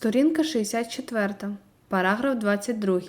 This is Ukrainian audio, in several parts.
Сторінка 64, параграф 22.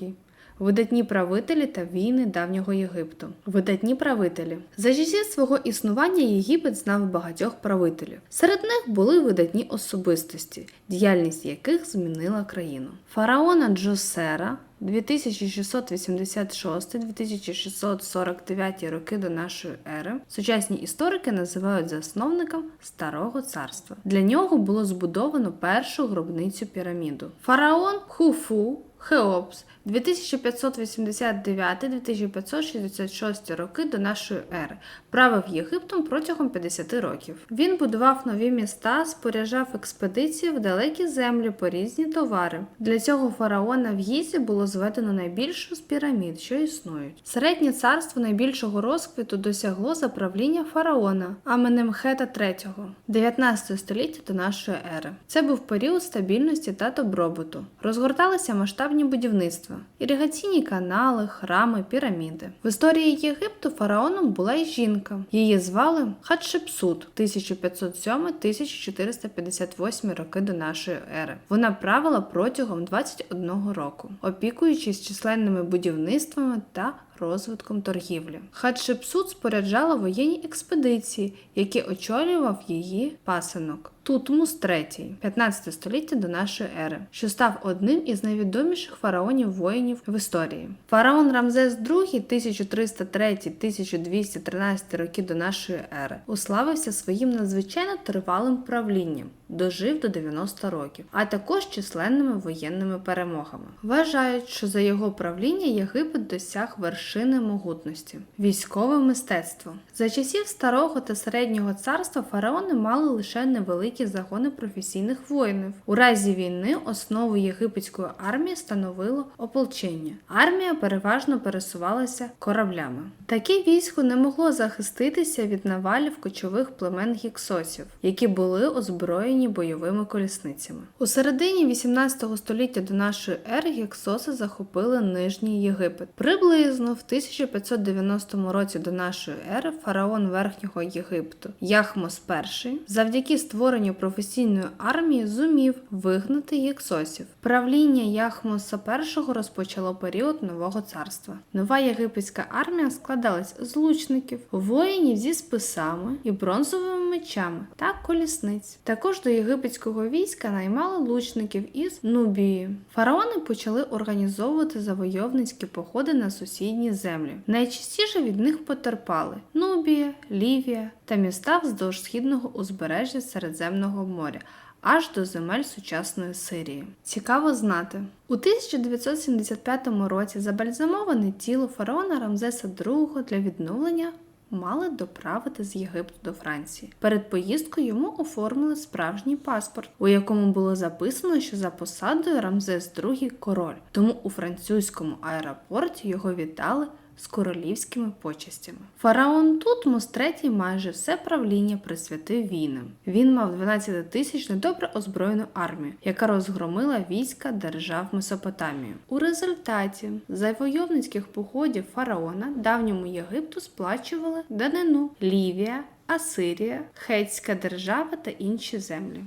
Видатні правителі та війни давнього Єгипту. Видатні правителі. За часів свого існування Єгипет знав багатьох правителів. Серед них були видатні особистості, діяльність яких змінила країну. Фараона Джосера 2686-2649 роки до нашої ери сучасні історики називають засновником Старого царства. Для нього було збудовано першу гробницю піраміду. Фараон Хуфу Хеопс 2589-2566 роки до нашої ери правив Єгиптом протягом 50 років. Він будував нові міста, споряджав експедиції в далекі землі по різні товари. Для цього фараона в Гізі було зведено найбільшу з пірамід, що існують. Середнє царство найбільшого розквіту досягло за правління фараона Аменемхета III 19 століття до нашої ери. Це був період стабільності та добробуту. Розгорталися масштабні будівництва, іригаційні канали, храми, піраміди. В історії Єгипту фараоном була й жінка. Її звали Хатшепсут 1507-1458 роки до нашої ери. Вона правила протягом 21 року, опікуючись численними будівництвами та розвитком торгівлі. Хатшепсут споряджала воєнні експедиції, які очолював її пасинок. Тутмус III, 15 століття до нашої ери, що став одним із найвідоміших фараонів воїнів в історії. Фараон Рамзес II 1303-1213 роки до нашої ери уславився своїм надзвичайно тривалим правлінням, дожив до 90 років, а також численними воєнними перемогами. Вважають, що за його правління Єгипет досяг вершини могутності. Військове мистецтво за часів старого та середнього царства фараони мали лише невеликі загони професійних воїнів. У разі війни основу єгипетської армії становило ополчення. Армія переважно пересувалася кораблями. Таке військо не могло захиститися від навалів кочових племен гіксосів, які були озброєні бойовими колісницями. У середині 18 століття до нашої ери гіксоси захопили Нижній Єгипет. Приблизно в 1590 році до нашої ери фараон Верхнього Єгипту Яхмос І завдяки створенню професійної армії зумів вигнати гіксосів. Правління Яхмоса І розпочало період нового царства. Нова єгипетська армія складалась з лучників, воїнів зі списами і бронзовими мечами та колісниць. Також до єгипетського війська наймали лучників із Нубії. Фараони почали організовувати завойовницькі походи на сусідні землі. Найчастіше від них потерпали Нубія, Лівія та міста вздовж східного узбережжя Середземного моря. Аж до земель сучасної Сирії. Цікаво знати. У 1975 році забальзамоване тіло фараона Рамзеса II для відновлення мали доправити з Єгипту до Франції. Перед поїздкою йому оформили справжній паспорт, у якому було записано, що за посадою Рамзес II король. Тому у французькому аеропорті його вітали з королівськими почестями. Фараон Тутмос III майже все правління присвятив війнам. Він мав 12 тисяч недобре озброєну армію, яка розгромила війська держав Месопотамії. У результаті завойовницьких походів фараона давньому Єгипту сплачували данину Лівія, Асирія, Хетська держава та інші землі.